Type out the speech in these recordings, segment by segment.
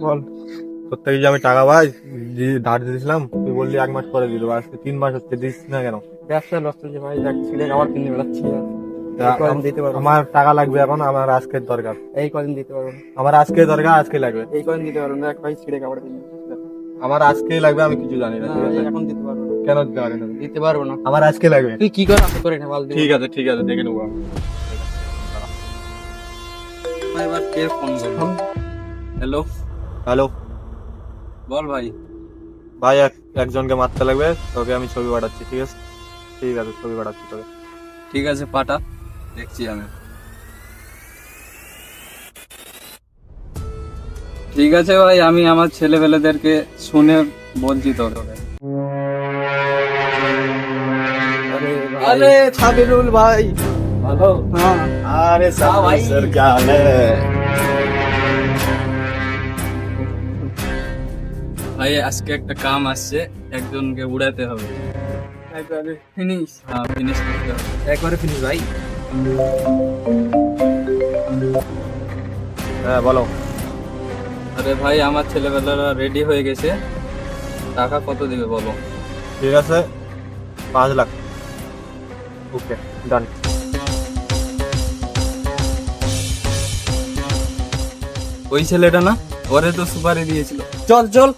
বল। তোর থেকে যে আমি টাকা পাই? যে- ধার দিয়েছিলাম তুই বললি এক মাস পরে দিল আজকে তিন মাস হচ্ছে দিস না কেন? ব্যবসা লস হচ্ছে ভাই দেখ ছিঁড়ে আবার কিনে বেড়াচ্ছি। দিতে পারব? আমার টাকা লাগবে এখন আমার আজকের দরকার। এই কদিন দিতে পারব? আমার আজকে দরকার আজকে লাগবে। এই কদিন দিতে পারব না? এক ভাই ছিঁড়ে কাপড় কিনে আমার আজকেই লাগবে আমি কিছু জানি না ঠিক আছে? এখন দিতে পারব না। কেন দিতে পারি না? দিতে পারব না। আমার আজকে লাগবে। তুই কি কর আমি করে না বল ঠিক আছে ঠিক আছে দেখে নেব। আমি। এবার কে ফোন করল হ্যালো হ্যালো বল ভাই। ভাই এক একজনকে মারতে লাগবে আমি ছবি পাঠাচ্ছি ঠিক আছে? ঠিক আছে ছবি পাঠাচ্ছি তোকে। ঠিক আছে পাঠা। দেখছি আমি। ঠিক আছে ভাই আমি আমার ছেলেবেলেদেরকে শুনে বলছি তোকে আরে সাবিরুল ভাই। হ্যাঁ। আরে ভাই। ভাই আজকে একটা কাম আসছে একজনকে উড়াতে হবে। একবারে ফিনিশ হ্যাঁ ফিনিশ করতে হবে। একবারে ফিনিশ ভাই। হ্যাঁ বলো। আরে ভাই আমার ছেলেবেলারা রেডি হয়ে গেছে। টাকা কত দিবে বলো? ঠিক আছে পাঁচ লাখ। ওকে ডান ওই ছেলেটা না ওরে তো সুপারি দিয়েছিল। চল চল।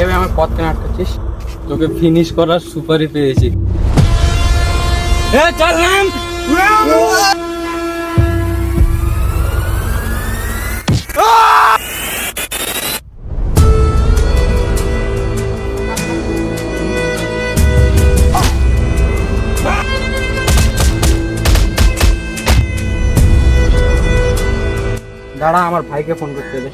এবার আমার পথ কেন আটকাচ্ছিস? তোকে ফিনিশ করার সুপারি পেয়েছি। এ চল নাম দাঁড়া আমার ভাইকে ফোন করতে দে।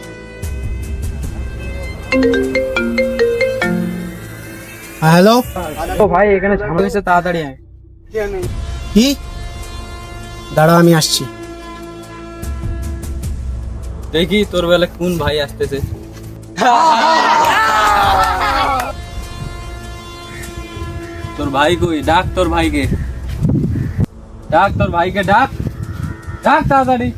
হ্যালো ও ভাই এখানে ঝামেলা হয়েছে তাড়াতাড়ি আয়। কি? দাঁড়াও আমি আসছি। দেখি তোর বেলা কোন ভাই আসতেছে। তোর ভাই কই? ডাক তোর ভাইকে। ডাক তোর ভাইকে ডাক। ডাক তাড়াতাড়ি।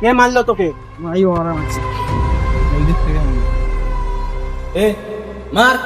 কে মারলো তোকে ভাই ওরা আছে ওই দিক থেকে আন। এ মার